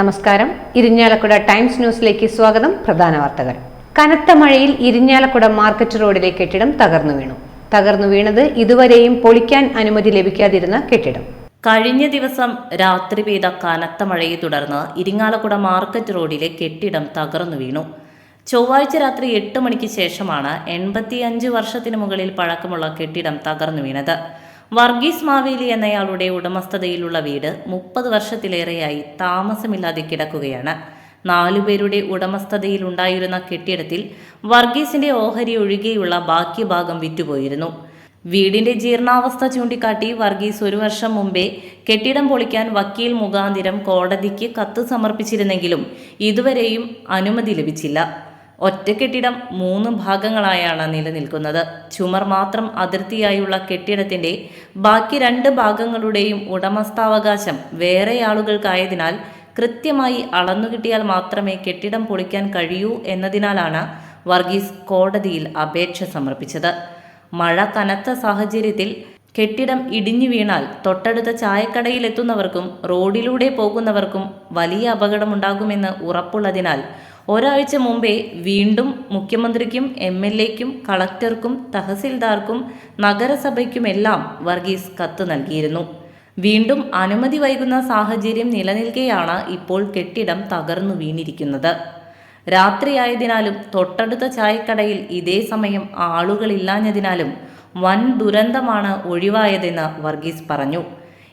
നമസ്കാരം. ഇരിഞ്ഞാലക്കുട ടൈംസ് ന്യൂസിലേക്ക് സ്വാഗതം. പ്രധാന വാർത്തകൾ. കനത്ത മഴയിൽ ഇരിഞ്ഞാലക്കുട മാർക്കറ്റ് റോഡിലെ കെട്ടിടം തകർന്നു വീണു. തകർന്നു വീണത് ഇതുവരെയും പൊളിക്കാൻ അനുമതി ലഭിക്കാതിരുന്ന കെട്ടിടം. കഴിഞ്ഞ ദിവസം രാത്രി പെയ്ത കനത്ത മഴയെ തുടർന്ന് ഇരിങ്ങാലക്കുട മാർക്കറ്റ് റോഡിലെ കെട്ടിടം തകർന്നു വീണു. ചൊവ്വാഴ്ച രാത്രി എട്ട് മണിക്ക് ശേഷമാണ് എൺപത്തിയഞ്ച് വർഷത്തിന് മുകളിൽ പഴക്കമുള്ള കെട്ടിടം തകർന്നു വീണത്. വർഗീസ് മാവേലി എന്നയാളുടെ ഉടമസ്ഥതയിലുള്ള വീട് മുപ്പത് വർഷത്തിലേറെയായി താമസമില്ലാതെ കിടക്കുകയാണ്. നാലുപേരുടെ ഉടമസ്ഥതയിലുണ്ടായിരുന്ന കെട്ടിടത്തിൽ വർഗീസിന്റെ ഓഹരി ഒഴികെയുള്ള ബാക്കി ഭാഗം വിറ്റുപോയിരുന്നു. വീടിന്റെ ജീർണാവസ്ഥ ചൂണ്ടിക്കാട്ടി വർഗീസ് ഒരു വർഷം മുമ്പേ കെട്ടിടം പൊളിക്കാൻ വക്കീൽ മുഖാന്തിരം കോടതിക്ക് കത്ത് സമർപ്പിച്ചിരുന്നെങ്കിലും ഇതുവരെയും അനുമതി ലഭിച്ചില്ല. ഒറ്റ കെട്ടിടം മൂന്ന് ഭാഗങ്ങളായാണ് നിലനിൽക്കുന്നത്. ചുമർ മാത്രം അതിർത്തിയായുള്ള കെട്ടിടത്തിന്റെ ബാക്കി രണ്ട് ഭാഗങ്ങളുടെയും ഉടമസ്ഥാവകാശം വേറെ ആളുകൾക്കായതിനാൽ കൃത്യമായി അളന്നുകിട്ടിയാൽ മാത്രമേ കെട്ടിടം പൊളിക്കാൻ കഴിയൂ എന്നതിനാലാണ് വർഗീസ് കോടതിയിൽ അപേക്ഷ സമർപ്പിച്ചത്. മഴ കനത്ത സാഹചര്യത്തിൽ കെട്ടിടം ഇടിഞ്ഞു വീണാൽ തൊട്ടടുത്ത ചായക്കടയിലെത്തുന്നവർക്കും റോഡിലൂടെ പോകുന്നവർക്കും വലിയ അപകടമുണ്ടാകുമെന്ന് ഉറപ്പുള്ളതിനാൽ ഒരാഴ്ച മുമ്പേ വീണ്ടും മുഖ്യമന്ത്രിക്കും എം എൽ എക്കും കളക്ടർക്കും തഹസിൽദാർക്കും നഗരസഭയ്ക്കുമെല്ലാം വർഗീസ് കത്ത് നൽകിയിരുന്നു. വീണ്ടും അനുമതി വൈകുന്ന സാഹചര്യം നിലനിൽക്കെയാണ് ഇപ്പോൾ കെട്ടിടം തകർന്നു വീണിരിക്കുന്നത്. രാത്രിയായതിനാലും തൊട്ടടുത്ത ചായക്കടയിൽ ഇതേ സമയം ആളുകളില്ലാഞ്ഞതിനാലും വൻ ദുരന്തമാണ് ഒഴിവായതെന്ന് വർഗീസ് പറഞ്ഞു.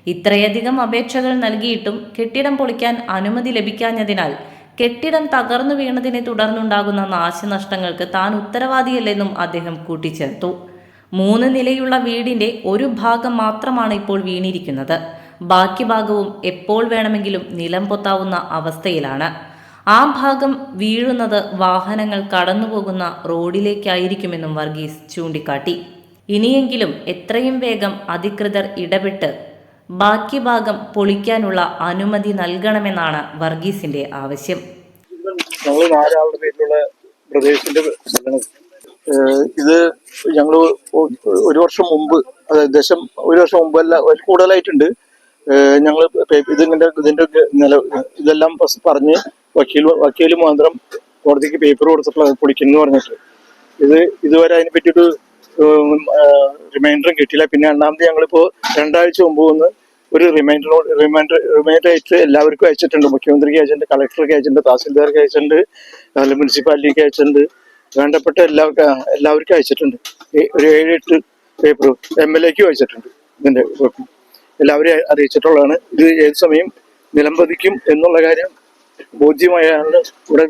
ഇത്രയധികം അപേക്ഷകൾ നൽകിയിട്ടും കെട്ടിടം പൊളിക്കാൻ അനുമതി ലഭിക്കാഞ്ഞതിനാൽ കെട്ടിടം തകർന്നു വീണതിനെ തുടർന്നുണ്ടാകുന്ന നാശനഷ്ടങ്ങൾക്ക് താൻ ഉത്തരവാദിയല്ലെന്നും അദ്ദേഹം കൂട്ടിച്ചേർത്തു. മൂന്ന് നിലയുള്ള വീടിന്റെ ഒരു ഭാഗം മാത്രമാണ് ഇപ്പോൾ വീണിരിക്കുന്നത്. ബാക്കി ഭാഗവും എപ്പോൾ വേണമെങ്കിലും നിലം പൊത്താവുന്ന അവസ്ഥയിലാണ്. ആ ഭാഗം വീഴുന്നത് വാഹനങ്ങൾ കടന്നുപോകുന്ന റോഡിലേക്കായിരിക്കുമെന്നും വർഗീസ് ചൂണ്ടിക്കാട്ടി. ഇനിയെങ്കിലും എത്രയും വേഗം അധികൃതർ ഇടപെട്ട് ബാക്കി ഭാഗം പൊളിക്കാനുള്ള അനുമതി നൽകണമെന്നാണ് വർഗീസിന്റെ ആവശ്യം. ഞങ്ങൾ പ്രദേശത്തിന്റെ ഇത് ഞങ്ങൾ ഒരു വർഷം മുമ്പ് അതായത് ദശം ഒരു വർഷം മുമ്പല്ല ഒരു കൂടുതലായിട്ടുണ്ട്. ഞങ്ങൾ ഇതിങ്ങനെ ഇതിന്റെ നില ഇതെല്ലാം പറഞ്ഞ് വക്കീൽ വക്കീൽ മാത്രം കോടതിക്ക് പേപ്പർ കൊടുത്തിട്ടുള്ള പൊളിക്കുന്നു പറഞ്ഞിട്ട്. ഇത് ഇതുവരെ അതിനെ പറ്റിയൊരു റിമൈൻഡറും കിട്ടിയില്ല. പിന്നെ രണ്ടാമത് ഞങ്ങളിപ്പോ രണ്ടാഴ്ച മുമ്പ് വന്ന് ഒരു റിമൈൻഡർ റിമൈൻഡർ റിമൈൻഡർ അയച്ച് എല്ലാവർക്കും അയച്ചിട്ടുണ്ട്. മുഖ്യമന്ത്രിക്ക് അയച്ചിട്ടുണ്ട് കളക്ടർക്ക് അയച്ചിട്ടുണ്ട് തഹസിൽദാർക്ക് അയച്ചിട്ടുണ്ട് അതുപോലെ മുനിസിപ്പാലിറ്റിക്ക് അയച്ചിട്ടുണ്ട്. വേണ്ടപ്പെട്ട എല്ലാവർക്കും എല്ലാവർക്കും അയച്ചിട്ടുണ്ട്. ഒരു ഏഴ് എട്ട് പേപ്പർ എം എൽ എക്കും അയച്ചിട്ടുണ്ട് ഇതിന്റെ കോപ്പി എല്ലാവരെയും അറിയിച്ചിട്ടുള്ളതാണ്. ഇത് ഏത് സമയം നിലംപതിക്കും എന്നുള്ള കാര്യം ബോധ്യമായാണ് ഇവിടെ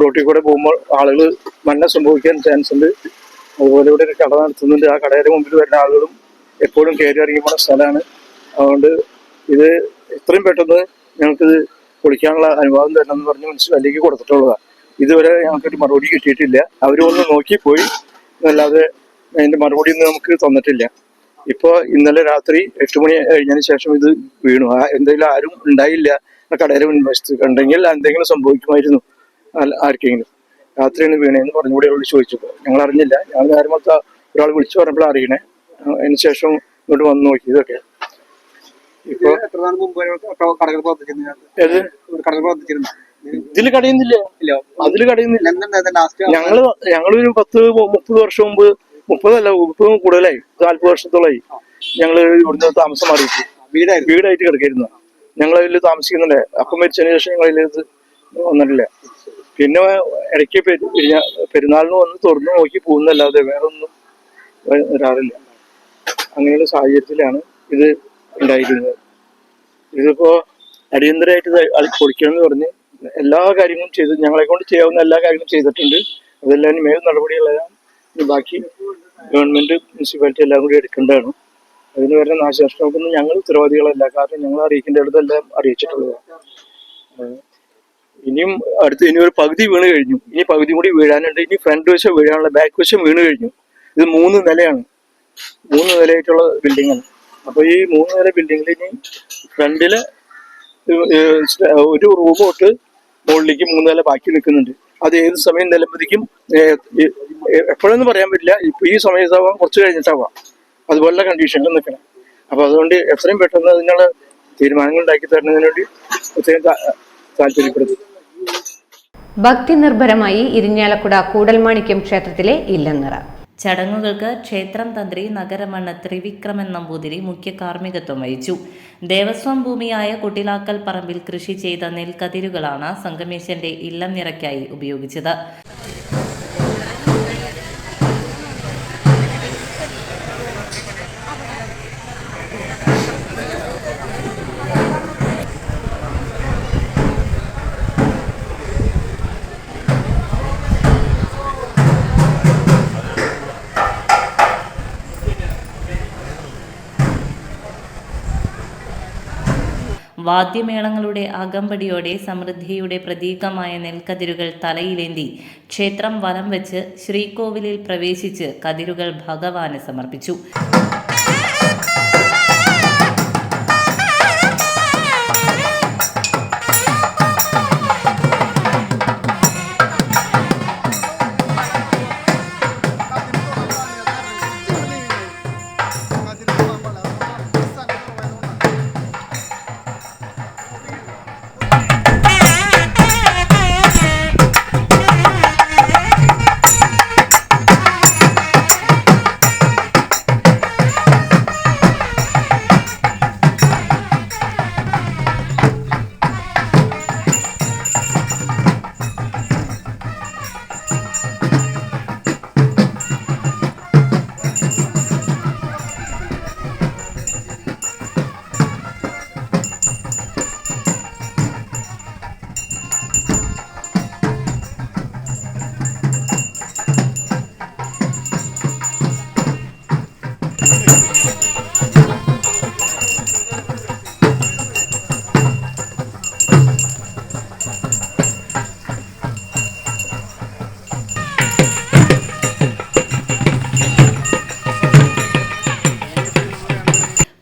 റോട്ടിൽ കൂടെ പോകുമ്പോൾ ആളുകൾ മരണം സംഭവിക്കാൻ ചാൻസ് ഉണ്ട്. അതുപോലെ ഇവിടെ ഒരു കട നടത്തുന്നുണ്ട്. ആ കടയുടെ മുമ്പിൽ വരുന്ന ആളുകളും എപ്പോഴും കയറി ഇറങ്ങി സ്ഥലമാണ്. അതുകൊണ്ട് ഇത് എത്രയും പെട്ടെന്ന് ഞങ്ങൾക്ക് പൊളിക്കാനുള്ള അനുവാദം തരണം എന്ന് പറഞ്ഞ് മുനിസിപ്പാലിറ്റിക്ക് കൊടുത്തിട്ടുള്ളതാണ്. ഇതുവരെ ഞങ്ങൾക്കൊരു മറുപടി കിട്ടിയിട്ടില്ല. അവരൊന്ന് ഒന്ന് നോക്കി പോയി. അല്ലാതെ അതിന്റെ മറുപടി ഒന്നും നമുക്ക് തന്നിട്ടില്ല. ഇപ്പൊ ഇന്നലെ രാത്രി എട്ട് മണി കഴിഞ്ഞതിന് ശേഷം ഇത് വീണു. ആ എന്തെങ്കിലും ആരും ഉണ്ടായില്ല. ആ കടയുടെ മുൻവശത്ത്. ഉണ്ടെങ്കിൽ എന്തെങ്കിലും സംഭവിക്കുമായിരുന്നു. ആർക്കെങ്കിലും. രാത്രിയാണ് വീണേന്ന് പറഞ്ഞുകൂടെ അവളോട് ചോദിച്ചപ്പോൾ. ഞങ്ങൾ അറിഞ്ഞില്ല. ഞങ്ങൾ നേരമത്ത ഒരാൾ വിളിച്ചു പറഞ്ഞപ്പോൾ അറിയണേ. അതിന് ശേഷം ഇങ്ങോട്ട് വന്ന് നോക്കി ഇതൊക്കെ ഇപ്പൊ ഇതിൽ കടയുന്നില്ല അതിൽ കടയുന്നില്ല ഞങ്ങൾ ഞങ്ങളൊരു പത്ത് മുപ്പത് വർഷം മുമ്പ് മുപ്പതല്ല മുപ്പത് കൂടുതലായി. നാല്പത് വർഷത്തോളായി. ഞങ്ങൾ ഇവിടുന്ന് താമസം മാറിയിട്ട്. വീടായിരുന്നു. വീടായിട്ട് കിടക്കായിരുന്നു. ഞങ്ങൾ അതിൽ താമസിക്കുന്നുണ്ട്. അപ്പം മരിച്ചതിന് ശേഷം ഞങ്ങൾ വന്നിട്ടില്ല. പിന്നെ ഇടയ്ക്ക് പെരു- പെരുന്നാ- പെരുന്നാളിന് വന്ന് തുറന്നു നോക്കി പോകുന്നല്ലാതെ വേറെ ഒന്നും വരാറില്ല അങ്ങനെയുള്ള സാഹചര്യത്തിലാണ് ഇത് ഉണ്ടായിരുന്നത് ഇതിപ്പോ അടിയന്തരമായിട്ട് അത് പൊളിക്കണം എന്ന് പറഞ്ഞ് എല്ലാ കാര്യങ്ങളും ചെയ്ത് ഞങ്ങളെ കൊണ്ട് ചെയ്യാവുന്ന എല്ലാ കാര്യങ്ങളും ചെയ്തിട്ടുണ്ട്. അതെല്ലാം മേൽ നടപടികളെല്ലാം ബാക്കി ഗവൺമെന്റ് മുനിസിപ്പാലിറ്റി എല്ലാം കൂടി എടുക്കേണ്ടതാണ്. അതിന് വരുന്ന നാശനഷ്ടങ്ങൾക്കൊന്നും ഞങ്ങൾ ഉത്തരവാദികളല്ല. കാരണം ഞങ്ങൾ അറിയിക്കേണ്ട ഇടത്തെല്ലാം അറിയിച്ചിട്ടുള്ളതാണ്. ഇനിയും അടുത്ത് ഇനി ഒരു പകുതി വീണ് കഴിഞ്ഞു. ഇനി പകുതി കൂടി വീഴാനുണ്ട്. ഇനി ഫ്രണ്ട് വശം വീഴാനുള്ള ബാക്ക് വശം വീണ് കഴിഞ്ഞു. ഇത് മൂന്ന് നിലയാണ്. മൂന്ന് നിലയായിട്ടുള്ള ബിൽഡിംഗ് ആണ്. അപ്പൊ ഈ മൂന്ന് നില ബിൽഡിങ്ങിൽ ഇനി ഫ്രണ്ടിൽ ഒരു റൂം തൊട്ട് മുകളിലേക്ക് മൂന്ന് നില ബാക്കി നിൽക്കുന്നുണ്ട്. അത് ഏത് സമയം നിലമ്പതിക്കും എപ്പോഴൊന്നും പറയാൻ പറ്റില്ല. ഇപ്പൊ ഈ സമയത്താവാം കുറച്ച് കഴിഞ്ഞിട്ടാവാം. അതുപോലുള്ള കണ്ടീഷനിൽ നിൽക്കണം. അപ്പൊ അതുകൊണ്ട് എത്രയും പെട്ടെന്ന് അതിനുള്ള തീരുമാനങ്ങൾ ഉണ്ടാക്കി തരുന്നതിന് വേണ്ടി പ്രത്യേകം താല്പര്യപ്പെടുന്നു. ഭക്തി നിർഭരമായി ഇരിഞ്ഞാലക്കുട കൂടൽമാണിക്യം ക്ഷേത്രത്തിലെ ഇല്ലനിറ. ചടങ്ങുകൾക്ക് ക്ഷേത്രം തന്ത്രി നഗരമണ്ണ ത്രിവിക്രമൻ നമ്പൂതിരി മുഖ്യ കാർമ്മികത്വം വഹിച്ചു. ദേവസ്വം ഭൂമിയായ കുട്ടിലാക്കൽ പറമ്പിൽ കൃഷി ചെയ്ത നെൽക്കതിരുകളാണ് സംഗമേശന്റെ ഇല്ലം നിറയ്ക്കായി ഉപയോഗിച്ചത്. വാദ്യമേളങ്ങളുടെ അകമ്പടിയോടെ സമൃദ്ധിയുടെ പ്രതീകമായ നെൽക്കതിരുകൾ തലയിലേന്തി ക്ഷേത്രം വലം വെച്ച് ശ്രീകോവിലിൽ പ്രവേശിച്ച് കതിരുകൾ ഭഗവാന് സമർപ്പിച്ചു.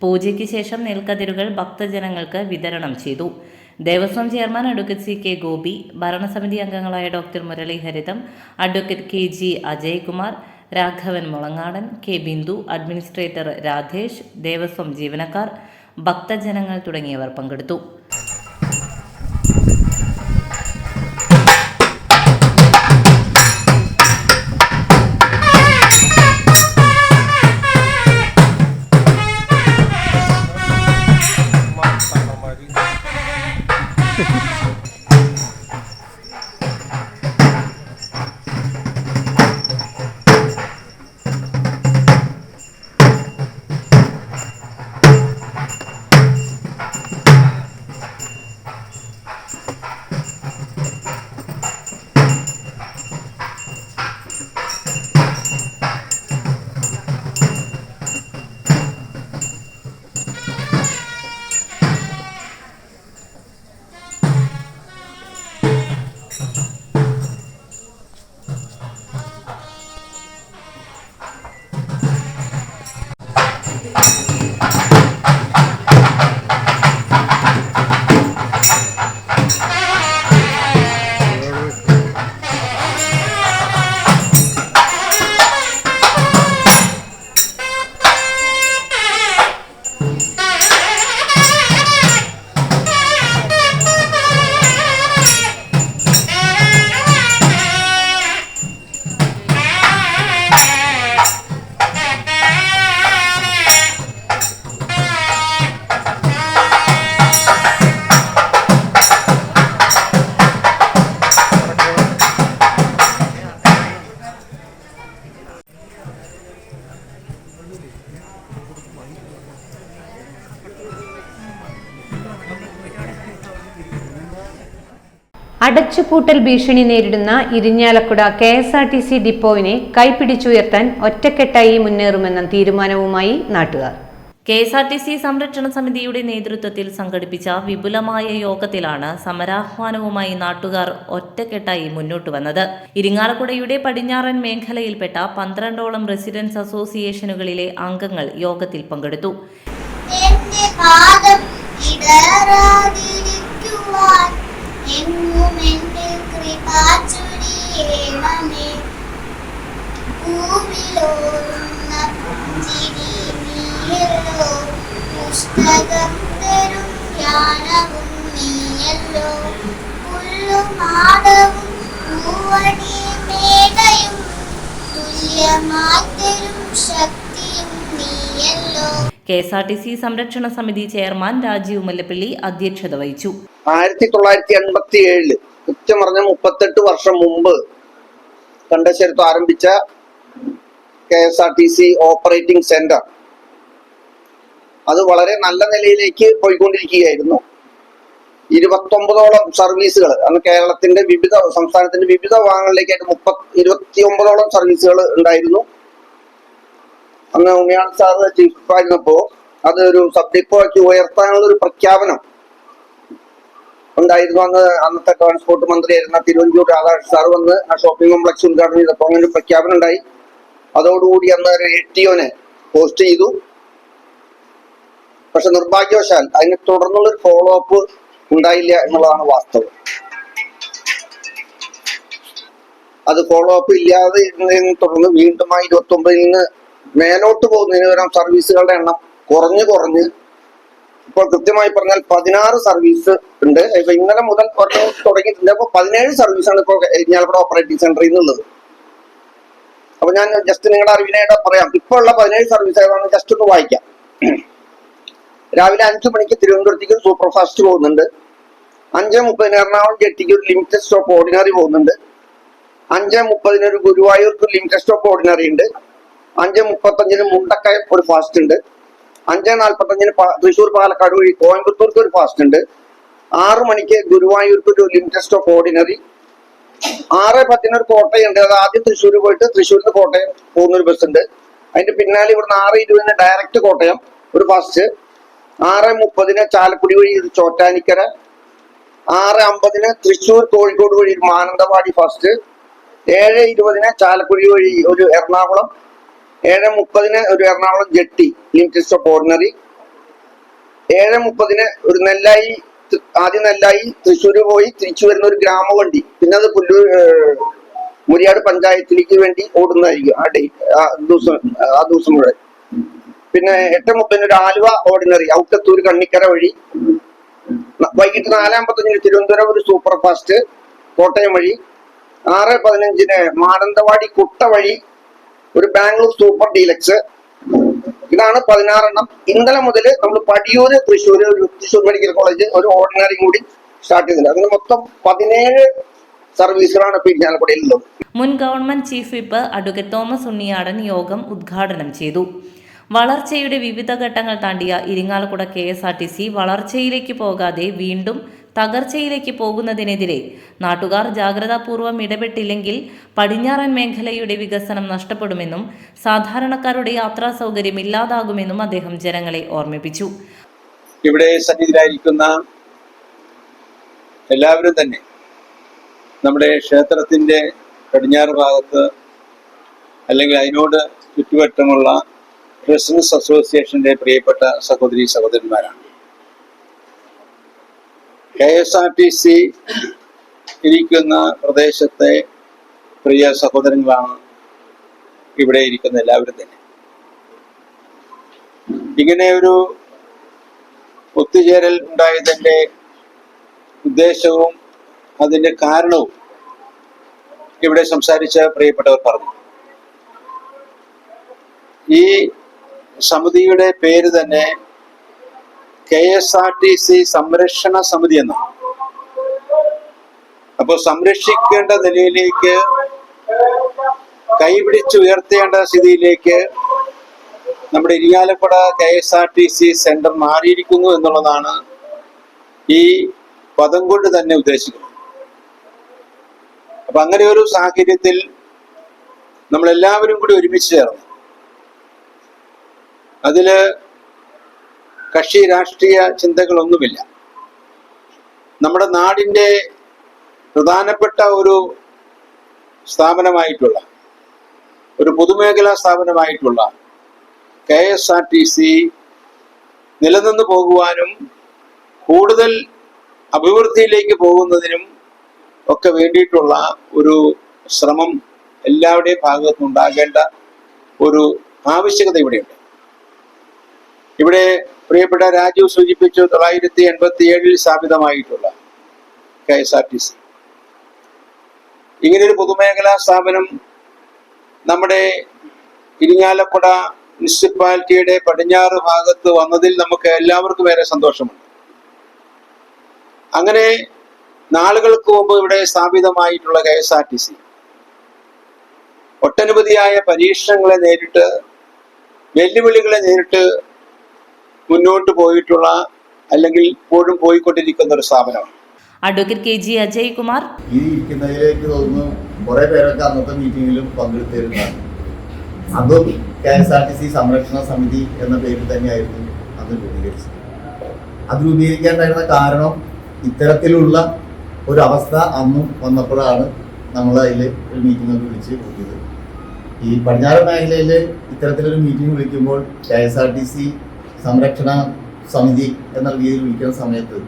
പൂജയ്ക്ക് ശേഷം നെൽക്കതിരുകൾ ഭക്തജനങ്ങൾക്ക് വിതരണം ചെയ്തു. Devaswom chairman advocate C K Gopi ഭരണസമിതി അംഗങ്ങളായ doctor Muraleeharitham advocate K G Ajaykumar Raghavan Mulangadan K Bindu administrator Radhesh Devaswom ജീവനക്കാർ ഭക്തജനങ്ങൾ തുടങ്ങിയവർ പങ്കെടുത്തു. അടച്ചുപൂട്ടൽ ഭീഷണി നേരിടുന്ന Irinjalakuda K S R T C ഡിപ്പോവിനെ കൈപിടിച്ചുയർത്താൻ ഒറ്റക്കെട്ടായി മുന്നേറുമെന്ന തീരുമാനവുമായി നാട്ടുകാർ. K S R T C സംരക്ഷണ സമിതിയുടെ നേതൃത്വത്തിൽ സംഘടിപ്പിച്ച വിപുലമായ യോഗത്തിലാണ് സമരാഹ്വാനവുമായി നാട്ടുകാർ ഒറ്റക്കെട്ടായി മുന്നോട്ട് വന്നത്. ഇരിങ്ങാലക്കുടയുടെ പടിഞ്ഞാറൻ മേഖലയിൽപ്പെട്ട പന്ത്രണ്ടോളം റെസിഡൻസ് അസോസിയേഷനുകളിലെ അംഗങ്ങൾ യോഗത്തിൽ പങ്കെടുത്തു. എന്റെ പാദം ഇടറാതിരിക്കുവാൻ എങ്ങും എന്റെ കൃപ ചൊരിയണമേ. പൂവിലോറുന്ന പുഞ്ചിരി നീയല്ലോ. പുസ്തകം തരും ജ്ഞാനവും നീയല്ലോ. മാടവും പൂവടിയും മേടയും തുല്യമാറ്റലും ശക്തിയും നീയല്ലോ. K S R T C സംരക്ഷണ സമിതി ചെയർമാൻ രാജീവ് മല്ലപ്പള്ളി അധ്യക്ഷത വഹിച്ചു. ആയിരത്തി തൊള്ളായിരത്തി എൺപത്തി ഏഴിൽ കൃത്യം പറഞ്ഞ മുപ്പത്തെട്ട് വർഷം മുമ്പ് കണ്ടശ്ശേരത്ത് ആരംഭിച്ച K S R T C operating centre. അത് വളരെ നല്ല നിലയിലേക്ക് പോയിക്കൊണ്ടിരിക്കുകയായിരുന്നു. ഇരുപത്തൊമ്പതോളം സർവീസുകൾ അന്ന് കേരളത്തിന്റെ വിവിധ സംസ്ഥാനത്തിന്റെ വിവിധ ഭാഗങ്ങളിലേക്കായിട്ട് മുപ്പത്തി ഇരുപത്തി ഒമ്പതോളം സർവീസുകൾ ഉണ്ടായിരുന്നു. അന്ന് ഉണ്ണിയാൻ സാറ് ചീഫ് ആയിരുന്നപ്പോ അത് ഒരു സബ് ഡിപ്പോ ആക്കി ഉയർത്താനുള്ള ഒരു പ്രഖ്യാപനം ഉണ്ടായിരുന്നു. അന്ന് അന്നത്തെ ട്രാൻസ്പോർട്ട് മന്ത്രിയായിരുന്ന തിരുവഞ്ചൂർ രാധാകൃഷ്ണൻ സാർ വന്ന് ആ ഷോപ്പിംഗ് കോംപ്ലക്സ് ഉദ്ഘാടനം ചെയ്തപ്പോൾ അങ്ങനെ ഒരു പ്രഖ്യാപനം ഉണ്ടായി. അതോടുകൂടി അന്ന് ഒരു എ ടി ഒനെ പോസ്റ്റ് ചെയ്തു. പക്ഷെ നിർഭാഗ്യവശാൽ അതിനെ തുടർന്നുള്ള ഒരു ഫോളോ അപ്പ് ഉണ്ടായില്ല എന്നുള്ളതാണ് വാസ്തവം. അത് ഫോളോ അപ്പ് ഇല്ലാതെ തുടർന്ന് വീണ്ടും ആ ഇരുപത്തി ഒമ്പതിൽ നിന്ന് മേലോട്ട് പോകുന്നതിന് പകരം സർവീസുകളുടെ എണ്ണം കുറഞ്ഞു കുറഞ്ഞ്. ഇപ്പോൾ കൃത്യമായി പറഞ്ഞാൽ പതിനാറ് സർവീസ് ഉണ്ട്. ഇപ്പൊ ഇന്നലെ മുതൽ തുടങ്ങിയിട്ടുണ്ട്. അപ്പൊ പതിനേഴ് സർവീസാണ് ഇപ്പോൾ ഇരിഞ്ഞാലക്കുട ഓപ്പറേറ്റിംഗ് സെന്ററിൽ നിന്നുള്ളത്. അപ്പൊ ഞാൻ ജസ്റ്റ് നിങ്ങളുടെ അറിവിനായിട്ട് പറയാം. ഇപ്പോൾ ഉള്ള പതിനേഴ് സർവീസ് ഏതാണ് ജസ്റ്റ് ഒന്ന് വായിക്കാം. രാവിലെ അഞ്ചു മണിക്ക് തിരുവനന്തപുരത്തേക്ക് സൂപ്പർ ഫാസ്റ്റ് പോകുന്നുണ്ട്. അഞ്ച് മുപ്പതിന് എറണാകുളം ജെട്ടിക്ക് ഒരു ലിമിറ്റഡ് സ്റ്റോപ്പ് ഓർഡിനറി പോകുന്നുണ്ട്. അഞ്ച് മുപ്പതിന് ഒരു ഗുരുവായൂർക്ക് ലിമിറ്റഡ് സ്റ്റോപ്പ് ഓർഡിനറി ഉണ്ട്. അഞ്ച് മുപ്പത്തഞ്ചിന് മുണ്ടക്കയം ഒരു ഫാസ്റ്റ് ഉണ്ട്. അഞ്ച് നാൽപ്പത്തഞ്ചിന് തൃശ്ശൂർ പാലക്കാട് വഴി കോയമ്പത്തൂർക്ക് ഒരു ഫാസ്റ്റ് ഉണ്ട്. ആറ് മണിക്ക് ഗുരുവായൂർക്ക് ഒരു ലിമിറ്റസ്റ്റ് ഓഫ് ഓർഡിനറി ആറ് പത്തിന് ഒരു കോട്ടയം ഉണ്ട് അത് ആദ്യം തൃശ്ശൂർ പോയിട്ട് തൃശ്ശൂരിൽ നിന്ന് കോട്ടയം പോകുന്ന ഒരു ബസ് ഉണ്ട്. അതിന്റെ പിന്നാലെ ഇവിടുന്ന് ആറ് ഇരുപതിന് ഡയറക്റ്റ് കോട്ടയം ഒരു ഫാസ്റ്റ് ആറ് മുപ്പതിന് ചാലക്കുടി വഴി ഒരു ചോറ്റാനിക്കര. ആറ് അമ്പതിന് തൃശ്ശൂർ കോഴിക്കോട് വഴി ഒരു മാനന്തവാടി ഫാസ്റ്റ് ഏഴ് ഇരുപതിന് ചാലക്കുടി വഴി ഒരു എറണാകുളം. ഏഴ് മുപ്പതിന് ഒരു Ernakulam jetty limited stop ordinary ഏഴ് മുപ്പതിന് ഒരു നെല്ലായി ആദ്യം നെല്ലായി തൃശ്ശൂർ പോയി തിരിച്ചു വരുന്ന ഒരു ഗ്രാമവണ്ടി. പിന്നെ അത് പുല്ലൂർ മുരിയാട് പഞ്ചായത്തിലേക്ക് വേണ്ടി ഓടുന്നതായിരിക്കും ആ ഡേ ആ ദിവസം ആ ദിവസം മുഴുവൻ പിന്നെ എട്ട് മുപ്പതിന് ഒരു ആലുവ ഓർഡിനറി ഔട്ടത്തൂർ കണ്ണിക്കര വഴി. വൈകിട്ട് നാലാമ്പത്തഞ്ചിന് തിരുവനന്തപുരം ഒരു സൂപ്പർ ഫാസ്റ്റ് കോട്ടയം വഴി. ആറ് പതിനഞ്ചിന് മാനന്തവാടി കുട്ട വഴി. ഒരു ബാംഗ്ലൂർ സൂപ്പർ ഡീലക്സ്. ഇതാണ് പതിനാറെണ്ണം. ഇന്നലെ മുതൽ നമ്മൾ പടിയൂര് തൃശ്ശൂർ തൃശ്ശൂർ മെഡിക്കൽ കോളേജ് ഒരു ഓർഡിനറി കൂടി സ്റ്റാർട്ട് ചെയ്തിട്ടുണ്ട്. അതിന് മൊത്തം പതിനേഴ് സർവീസുകളാണ് ഇപ്പൊ മുൻ government chief whip advocate Thomas Unniyadan യോഗം ഉദ്ഘാടനം ചെയ്തു. വളർച്ചയുടെ വിവിധ ഘട്ടങ്ങൾ താണ്ടിയ Irinjalakuda K S R T C വളർച്ചയിലേക്ക് പോകാതെ വീണ്ടും തകർച്ചയിലേക്ക് പോകുന്നതിനെതിരെ നാട്ടുകാർ ജാഗ്രതാപൂർവം ഇടപെട്ടില്ലെങ്കിൽ പടിഞ്ഞാറൻ മേഖലയുടെ വികസനം നഷ്ടപ്പെടുമെന്നും സാധാരണക്കാരുടെ യാത്രാ സൗകര്യം ഇല്ലാതാകുമെന്നും അദ്ദേഹം ജനങ്ങളെ ഓർമ്മിപ്പിച്ചു. ഇവിടെ സന്നിധിയിലായിരിക്കുന്ന എല്ലാവരും തന്നെ നമ്മുടെ ക്ഷേത്രത്തിന്റെ പടിഞ്ഞാറ് ഭാഗത്ത് അല്ലെങ്കിൽ അതിനോട് ചുറ്റുവട്ടമുള്ള ബിസിനസ് അസോസിയേഷന്റെ പ്രിയപ്പെട്ട സഹോദരി സഹോദരന്മാരാണ്. K S R T C ഇരിക്കുന്ന പ്രദേശത്തെ പ്രിയ സഹോദരങ്ങളാണ് ഇവിടെ ഇരിക്കുന്ന എല്ലാവരും തന്നെ. ഇങ്ങനെ ഒരു ഒത്തുചേരൽ ഉണ്ടായതിന്റെ ഉദ്ദേശവും അതിന്റെ കാരണവും ഇവിടെ സംസാരിച്ച പ്രിയപ്പെട്ടവർ പറഞ്ഞു. ഈ സമിതിയുടെ പേര് തന്നെ K S R T C സംരക്ഷണ സമിതി എന്നാണ്. അപ്പോൾ സംരക്ഷിക്കേണ്ട നിലയിലേക്ക് കൈപിടിച്ച് ഉയർത്തേണ്ട സ്ഥിതിയിലേക്ക് നമ്മുടെ Irinjalakuda K S R T C centre മാറിയിരിക്കുന്നു എന്നുള്ളതാണ് ഈ പദം കൊണ്ട് തന്നെ ഉദ്ദേശിക്കുന്നത്. അപ്പൊ അങ്ങനെ ഒരു സാഹചര്യത്തിൽ നമ്മളെല്ലാവരും കൂടി ഒരുമിച്ച് ചേർന്ന്. അതിൽ കക്ഷി രാഷ്ട്രീയ ചിന്തകളൊന്നുമില്ല. നമ്മുടെ നാടിന്റെ പ്രധാനപ്പെട്ട ഒരു സ്ഥാപനമായിട്ടുള്ള ഒരു പൊതുമേഖലാ സ്ഥാപനമായിട്ടുള്ള K S R T C നിലനിന്ന് പോകുവാനും കൂടുതൽ അഭിവൃദ്ധിയിലേക്ക് പോകുന്നതിനും ഒക്കെ വേണ്ടിയിട്ടുള്ള ഒരു ശ്രമം എല്ലാവരുടെയും ഭാഗത്തുനിന്നുണ്ടാകേണ്ട ഒരു ആവശ്യകത ഇവിടെയുണ്ട്. ഇവിടെ പ്രിയപ്പെട്ട രാജീവ് സൂചിപ്പിച്ചു തൊള്ളായിരത്തി എൺപത്തി ഏഴിൽ സ്ഥാപിതമായിട്ടുള്ള K S R T C. ഇങ്ങനൊരു പൊതുമേഖലാ സ്ഥാപനം നമ്മുടെ ഇരിങ്ങാലക്കുട മുനിസിപ്പാലിറ്റിയുടെ പടിഞ്ഞാറ് ഭാഗത്ത് വന്നതിൽ നമുക്ക് എല്ലാവർക്കും ഏറെ സന്തോഷമുണ്ട്. അങ്ങനെ നാളുകൾക്ക് മുമ്പ് ഇവിടെ സ്ഥാപിതമായിട്ടുള്ള K S R T C ഒട്ടനവധിയായ പരീക്ഷണങ്ങളെ നേരിട്ട് വെല്ലുവിളികളെ നേരിട്ട് മുന്നോട്ട് പോയിട്ടുള്ള അല്ലെങ്കിൽ ഇപ്പോഴും പോയിക്കൊണ്ടിരിക്കുന്ന ഒരു സ്ഥാപനമാണ്. Advocate K G Ajay Kumar ഈ ഇരിക്കുന്നതിലേക്ക് തോന്നുന്നു കുറെ പേരൊക്കെ അന്നത്തെ മീറ്റിങ്ങിലും പങ്കെടുത്തിരുന്നതാണ്. അതും K S R T C സംരക്ഷണ സമിതി എന്ന പേരിൽ തന്നെയായിരുന്നു അത് രൂപീകരിച്ചത്. അത് രൂപീകരിക്കാനുണ്ടായിരുന്ന കാരണം ഇത്തരത്തിലുള്ള ഒരു അവസ്ഥ അന്നും വന്നപ്പോഴാണ് നമ്മൾ അതിൽ ഒരു മീറ്റിംഗ് ഒക്കെ വിളിച്ച് കൂട്ടിയത്. ഈ പടിഞ്ഞാറ് മേഖലയിൽ ഇത്തരത്തിലൊരു മീറ്റിംഗ് വിളിക്കുമ്പോൾ K S R T C സംരക്ഷണ സമിതി എന്ന രീതിയിൽ വിളിക്കുന്ന സമയത്ത്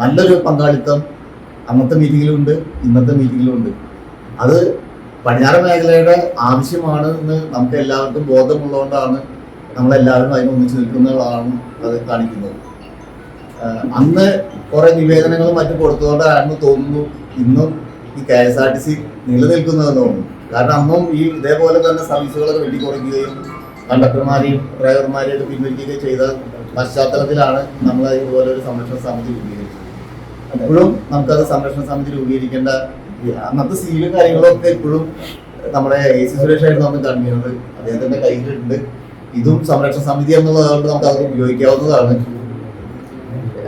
നല്ലൊരു പങ്കാളിത്തം അന്നത്തെ മീറ്റിങ്ങിലുണ്ട് ഇന്നത്തെ മീറ്റിങ്ങിലുണ്ട്. അത് പടിഞ്ഞാറൻ മേഖലയുടെ ആവശ്യമാണ് എന്ന് നമുക്ക് എല്ലാവർക്കും ബോധമുള്ളതുകൊണ്ടാണ് നമ്മളെല്ലാവരും അതിന് ഒന്നിച്ച് നിൽക്കുന്നതാണ് അത് കാണിക്കുന്നത്. അന്ന് കുറെ നിവേദനങ്ങളും മറ്റും കൊടുത്തുകൊണ്ടാണെന്ന് തോന്നുന്നു ഇന്നും ഈ K S R T C നിലനിൽക്കുന്നതെന്ന് തോന്നുന്നു. കാരണം അന്നും ഈ ഇതേപോലെ തന്നെ സർവീസുകളൊക്കെ വെട്ടിക്കുറയ്ക്കുകയും കണ്ടക്ടർമാരെയും ഡ്രൈവർമാരെയും പിൻവലിക്കുകയും ചെയ്ത പശ്ചാത്തലത്തിലാണ് നമ്മൾ ഇതുപോലെ ഒരു സംരക്ഷണ സമിതി രൂപീകരിച്ചത്. എപ്പോഴും നമുക്കത് സംരക്ഷണ സമിതി രൂപീകരിക്കേണ്ട അന്നത്തെ സീലും കാര്യങ്ങളൊക്കെ ഇപ്പോഴും നമ്മുടെ എ സി സുരേഷായിരുന്നു നമ്മൾ കൺവീനർ. അദ്ദേഹത്തിന്റെ കയ്യിലുണ്ട്. ഇതും സംരക്ഷണ സമിതി എന്നുള്ളതുകൊണ്ട് നമുക്ക് അത് ഉപയോഗിക്കാവുന്നതാണ്.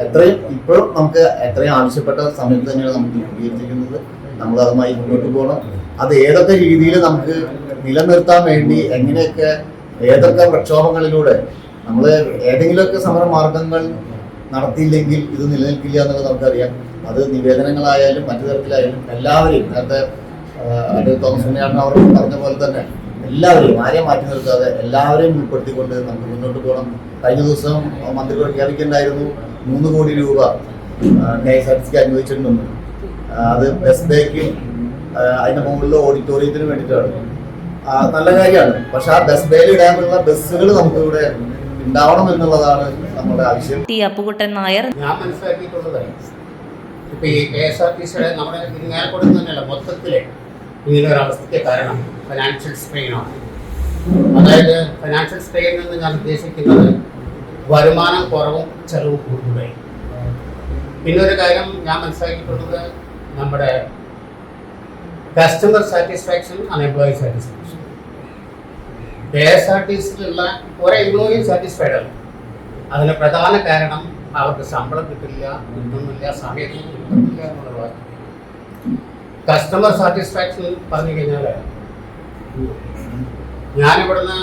എത്രയും ഇപ്പോഴും നമുക്ക് എത്രയും ആവശ്യപ്പെട്ട സമയത്ത് തന്നെയാണ് നമുക്ക് രൂപീകരിച്ചിരിക്കുന്നത്. നമ്മൾ അതുമായി മുന്നോട്ട് പോകണം. അത് ഏതൊക്കെ രീതിയിൽ നമുക്ക് നിലനിർത്താൻ വേണ്ടി എങ്ങനെയൊക്കെ ഏതൊക്കെ പ്രക്ഷോഭങ്ങളിലൂടെ നമ്മൾ ഏതെങ്കിലുമൊക്കെ സമര മാർഗങ്ങൾ നടത്തിയില്ലെങ്കിൽ ഇത് നിലനിൽക്കില്ല എന്നുള്ളത് നമുക്കറിയാം. അത് നിവേദനങ്ങളായാലും മറ്റു തരത്തിലായാലും എല്ലാവരെയും നേരത്തെ തോമസ് ഉണ്ണിയാടൻ അവർ പറഞ്ഞ പോലെ തന്നെ എല്ലാവരെയും ആരെയും മാറ്റി നിർത്താതെ എല്ലാവരെയും ഉൾപ്പെടുത്തിക്കൊണ്ട് നമുക്ക് മുന്നോട്ട് പോകണം. കഴിഞ്ഞ ദിവസം മന്ത്രി പ്രഖ്യാപിക്കേണ്ടായിരുന്നു. മൂന്ന് കോടി രൂപ കെ അനുവദിച്ചിട്ടുണ്ടെന്ന്. അത് ബസ് ബേക്കും അതിന്റെ മുകളിലെ ഓഡിറ്റോറിയത്തിന് വേണ്ടിയിട്ടാണ്. നല്ല കാര്യമാണ്. പക്ഷെ ആ ബസ് ഇടാനുള്ള ബസ്സുകൾ നമുക്ക് ഇവിടെ ഉണ്ടാവണം എന്നുള്ളതാണ് നമ്മുടെ ആവശ്യം. ടി അപ്പുകുട്ടൻ നായർ. ഞാൻ മനസ്സിലാക്കിയിട്ടുള്ളത് ഇപ്പൊ ഈ കെ എസ് ആർ ടി സിയുടെ നമ്മുടെ ഇരിങ്ങാലക്കുടം തന്നെയല്ല മൊത്തത്തിൽ ഇങ്ങനെ ഒരു അവസ്ഥയ്ക്ക് കാരണം ഫിനാൻഷ്യൽ സ്ട്രെയിനാണ് അതായത് ഫിനാൻഷ്യൽ സ്ട്രെയിൻ എന്ന് ഞാൻ ഉദ്ദേശിക്കുന്നത് വരുമാനം കുറവും ചെലവും കൂടുതലായി. പിന്നെ ഒരു കാര്യം ഞാൻ മനസ്സിലാക്കിയിട്ടുള്ളത് നമ്മുടെ customer satisfaction and employee satisfaction K S R T സിയിലുള്ള ഒരു എംപ്ലോയി സാറ്റിസ്ഫൈഡ് അല്ല അതിന് പ്രധാന കാരണം അവർക്ക് ശമ്പളം കിട്ടില്ല ഒന്നുമില്ല സമയത്ത് കിട്ടില്ല എന്നുള്ളതാണ് കസ്റ്റമർ സാറ്റിസ്ഫാക്ഷൻ പറഞ്ഞു കഴിഞ്ഞാൽ ഞാനിവിടുന്ന്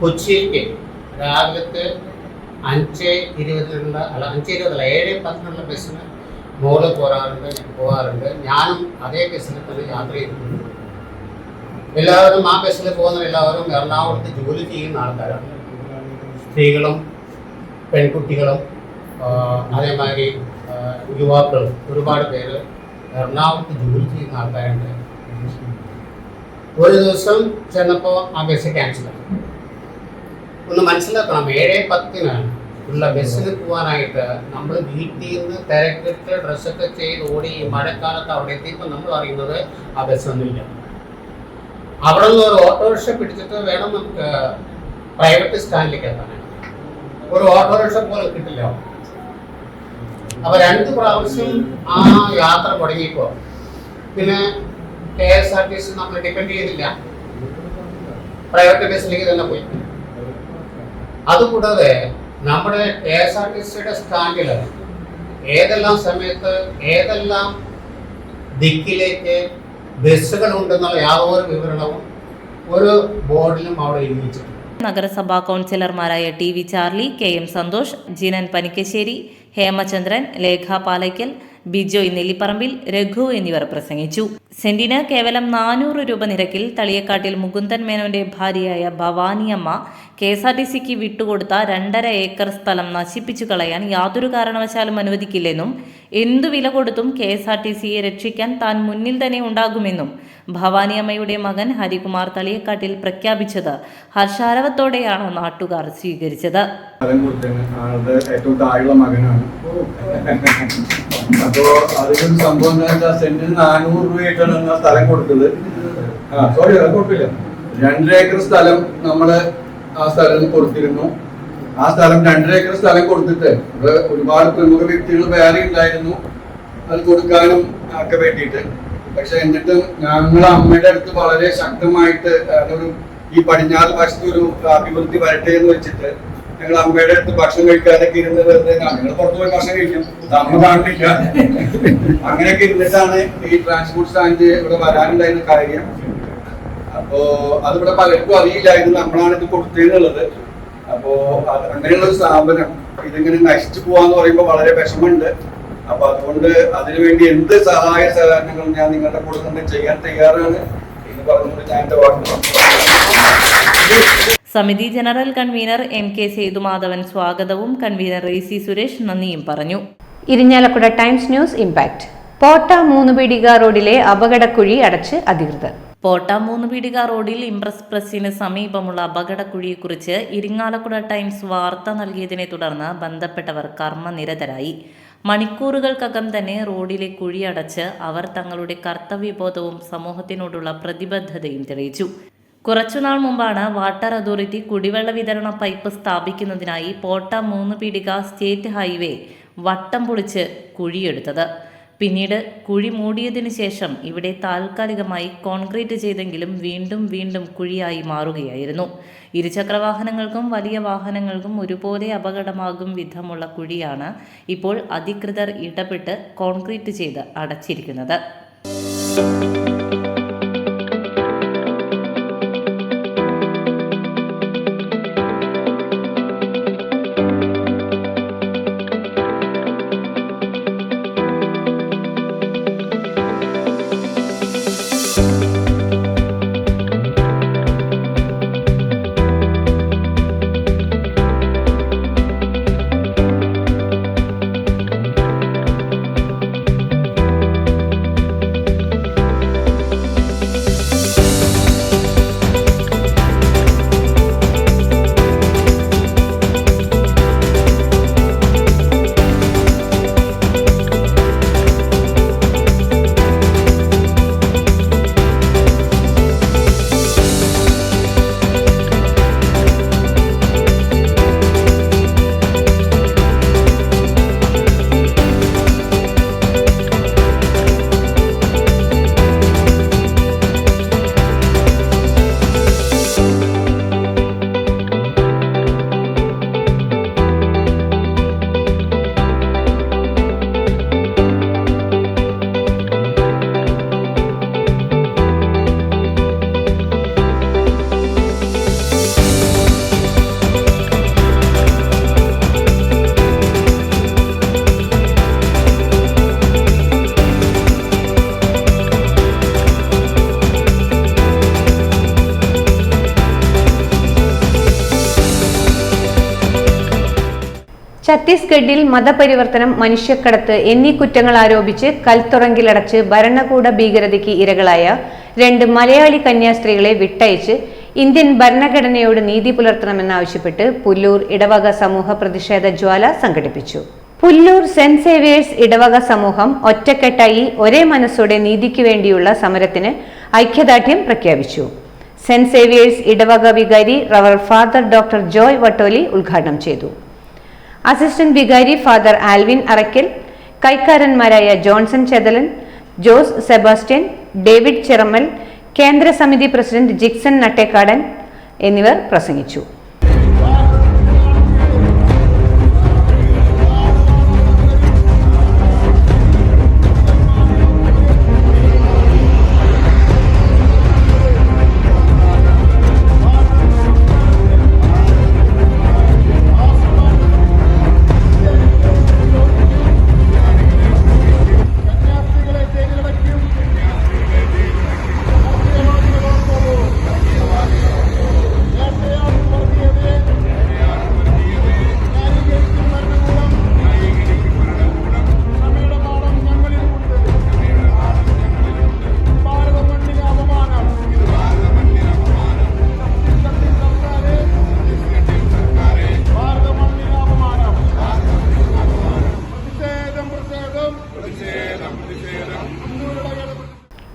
കൊച്ചിക്ക് രാവിലത്തെ അഞ്ച് ഇരുപതിനുള്ള അല്ല അഞ്ച് ഇരുപതല്ല ഏഴ് പത്തിനുള്ള ബസ്സിന് മോൾ പോരാറുണ്ട് പോകാറുണ്ട്. ഞാനും അതേ ബസ്സിൽ തന്നെ യാത്ര ചെയ്തിട്ടുണ്ട്. എല്ലാവരും ആ ബസ്സിൽ പോകുന്ന എല്ലാവരും എറണാകുളത്ത് ജോലി ചെയ്യുന്ന ആൾക്കാരാണ്. സ്ത്രീകളും പെൺകുട്ടികളും അതേമാതിരി യുവാക്കളും ഒരുപാട് പേര് എറണാകുളത്ത് ജോലി ചെയ്യുന്ന ആൾക്കാരുണ്ട്. ഒരു ദിവസം ചെന്നപ്പോൾ ആ ബസ് ക്യാൻസലായി ഒന്ന് മനസ്സിലാക്കണം ഏഴ് പത്തിന് ഉള്ള ബസ്സിന് പോകാനായിട്ട് നമ്മൾ വീട്ടിൽ നിന്ന് തിരക്കിട്ട് ഡ്രസ്സൊക്കെ ചെയ്ത് ഓടി മഴക്കാലത്ത് അവിടെ എത്തിയപ്പോൾ നമ്മൾ അറിയുന്നത് ആ ബസ്സൊന്നുമില്ല അവിടെ നിന്ന് ഒരു ഓട്ടോറിക്ഷ പിടിച്ചിട്ട് വേണം നമുക്ക് പ്രൈവറ്റ് സ്റ്റാൻഡിലേക്ക് എത്താൻ ഒരു ഓട്ടോറിക്ഷ പോലും കിട്ടില്ല. അപ്പൊ രണ്ട് പ്രാവശ്യം ആ യാത്ര തുടങ്ങിയപ്പോ പിന്നെ K S R T C നമ്മൾ ഡിപ്പെൻഡ് ചെയ്തില്ല. പ്രൈവറ്റ് ബസ്സിലേക്ക് തന്നെ പോയി. അതുകൂടാതെ നമ്മുടെ കെ എസ് ആർ ടി സിയുടെ സ്റ്റാൻഡിൽ ഏതെല്ലാം സമയത്ത് ഏതെല്ലാം ദിക്കിലേക്ക് ബസ്സുകൾ ഉണ്ടെന്നുള്ള യാതൊരു വിവരണവും ഒരു ബോർഡിലും അവിടെ എഴുതി നഗരസഭാ കൗൺസിലർമാരായ T V Charlie K M Santhosh Jinan Panikkassery Hemachandran Lekha Palakkal Bijoy Nellipparambil Raghu എന്നിവർ പ്രസംഗിച്ചു. സെന്റിന് കേവലം നാനൂറ് രൂപ നിരക്കിൽ തളിയക്കാട്ടിൽ മുകുന്ദൻ മേനോന്റെ ഭാര്യയായ Bhavaniamma K S R T സിക്ക് വിട്ടുകൊടുത്ത രണ്ടര ഏക്കർ സ്ഥലം നശിപ്പിച്ചു കളയാൻ യാതൊരു കാരണവശാലും അനുവദിക്കില്ലെന്നും എന്തു വില കൊടുത്തും കെ എസ് ആർ ടി സിയെ രക്ഷിക്കാൻ താൻ മുന്നിൽ തന്നെ ഉണ്ടാകുമെന്നും ഭവാനിയമ്മയുടെ മകൻ ഹരികുമാർ തളിയക്കാട്ടിൽ പ്രഖ്യാപിച്ചത് ഹർഷാരവത്തോടെയാണ് നാട്ടുകാർ സ്വീകരിച്ചത്. മകനാണ്. സംഭവം സോറി രണ്ടര ഏക്കർ സ്ഥലം നമ്മൾ ആ സ്ഥലം കൊടുത്തിരുന്നു. ആ സ്ഥലം രണ്ടര ഏക്കർ സ്ഥലം കൊടുത്തിട്ട് ഒരുപാട് പ്രമുഖ വ്യക്തികൾ വേറെ ഉണ്ടായിരുന്നു. അത് കൊടുക്കാനും ഒക്കെ വേണ്ടിയിട്ട്. പക്ഷെ എന്നിട്ടും ഞങ്ങളെ അമ്മയുടെ അടുത്ത് വളരെ ശക്തമായിട്ട് അതൊരു ഈ പടിഞ്ഞാറ് വശത്ത് ഒരു അഭിവൃദ്ധി വരട്ടെ എന്ന് വെച്ചിട്ട് ഞങ്ങൾ അമ്മയുടെ അടുത്ത് ഭക്ഷണം കഴിക്കാതൊക്കെ ഇരുന്ന് വെറുതെ ഞങ്ങൾ പുറത്തു പോയി ഭക്ഷണം കഴിക്കും. അമ്മ കാണില്ല അങ്ങനെയൊക്കെ ഇരുന്നിട്ടാണ് ഈ ട്രാൻസ്പോർട്ട് സ്റ്റാൻഡ് ഇവിടെ വരാനുണ്ടായിരുന്ന കാര്യം. അപ്പോ അതിവിടെ പലർക്കും അറിയില്ലായിരുന്നു നമ്മളാണ് ഇത് കൊടുത്തതെന്നുള്ളത് അപ്പോ അങ്ങനെയുള്ള ഒരു സ്ഥാപനം ഇതിങ്ങനെ നശിച്ചു പോവാന്ന് പറയുമ്പോൾ വളരെ വിഷമമുണ്ട്. അപ്പൊ അതുകൊണ്ട് അതിനുവേണ്ടി എന്ത് സഹായ സഹകരണങ്ങളും ഞാൻ നിങ്ങളുടെ കൂടെ നിന്ന് ചെയ്യാൻ തയ്യാറാണ്. എന്ന് പറഞ്ഞുകൊണ്ട് ഞാൻ എന്റെ വാക്ക് സമിതി general convener M K Sethumadhavan സ്വാഗതവും. കൺവീനർ എ സി സുരേഷ് നന്ദിയും പറഞ്ഞു. Irinjalakuda Times News impact. Potta Moonnupeedika റോഡിലെ അപകടക്കുഴി അടച്ച് അധികൃതർ. പോട്ട മൂന്ന് പീടിക റോഡിൽ ഇംപ്രസ് പ്രസിന് സമീപമുള്ള അപകടക്കുഴിയെക്കുറിച്ച് ഇരിങ്ങാലക്കുട ടൈംസ് വാർത്ത നൽകിയതിനെ തുടർന്ന് ബന്ധപ്പെട്ടവർ കർമ്മനിരതരായി. മണിക്കൂറുകൾക്കകം തന്നെ റോഡിലെ കുഴി അടച്ച് അവർ തങ്ങളുടെ കർത്തവ്യബോധവും സമൂഹത്തിനോടുള്ള പ്രതിബദ്ധതയും തെളിയിച്ചു. കുറച്ചുനാൾ മുമ്പാണ് വാട്ടർ അതോറിറ്റി കുടിവെള്ള വിതരണ പൈപ്പ് സ്ഥാപിക്കുന്നതിനായി പോട്ട മൂന്ന് പീടിക സ്റ്റേറ്റ് ഹൈവേ വട്ടം പൊളിച്ച് കുഴിയെടുത്തത്. പിന്നീട് കുഴി മൂടിയതിനു ശേഷം ഇവിടെ താൽക്കാലികമായി കോൺക്രീറ്റ് ചെയ്തെങ്കിലും വീണ്ടും വീണ്ടും കുഴിയായി മാറുകയായിരുന്നു. ഇരുചക്ര വാഹനങ്ങൾക്കും വലിയ വാഹനങ്ങൾക്കും ഒരുപോലെ അപകടമാകും വിധമുള്ള കുഴിയാണ് ഇപ്പോൾ അധികൃതർ ഇടപെട്ട് കോൺക്രീറ്റ് ചെയ്ത് അടച്ചിരിക്കുന്നത്. ഛത്തീസ്ഗഡിൽ മതപരിവർത്തനം മനുഷ്യക്കടത്ത് എന്നീ കുറ്റങ്ങൾ ആരോപിച്ച് കൽത്തുറങ്കിലടച്ച് ഭരണകൂട ഭീകരതയ്ക്ക് ഇരകളായ രണ്ട് മലയാളി കന്യാസ്ത്രീകളെ വിട്ടയച്ച് ഇന്ത്യൻ ഭരണഘടനയോട് നീതി പുലർത്തണമെന്നാവശ്യപ്പെട്ട് പുല്ലൂർ ഇടവക സമൂഹ പ്രതിഷേധ ജ്വാല സംഘടിപ്പിച്ചു. പുല്ലൂർ സെന്റ് സേവിയേഴ്സ് ഇടവക സമൂഹം ഒറ്റക്കെട്ടായി ഒരേ മനസ്സോടെ നീതിക്ക് വേണ്ടിയുള്ള സമരത്തിന് ഐക്യദാർഢ്യം പ്രഖ്യാപിച്ചു. സെന്റ് സേവിയേഴ്സ് ഇടവക വികാരി റവർ ഫാദർ ഡോക്ടർ ജോയ് വട്ടോലി ഉദ്ഘാടനം ചെയ്തു. അസിസ്റ്റന്റ് വികാരി ഫാദർ ആൽവിൻ അറയ്ക്കൽ കൈക്കാരന്മാരായ ജോൺസൺ ചെതലൻ ജോസ് സെബാസ്റ്റ്യൻ ഡേവിഡ് ചിറമ്മൽ കേന്ദ്ര സമിതി പ്രസിഡന്റ് ജിക്സൺ നട്ടേക്കാടൻ എന്നിവർ പ്രസംഗിച്ചു ും.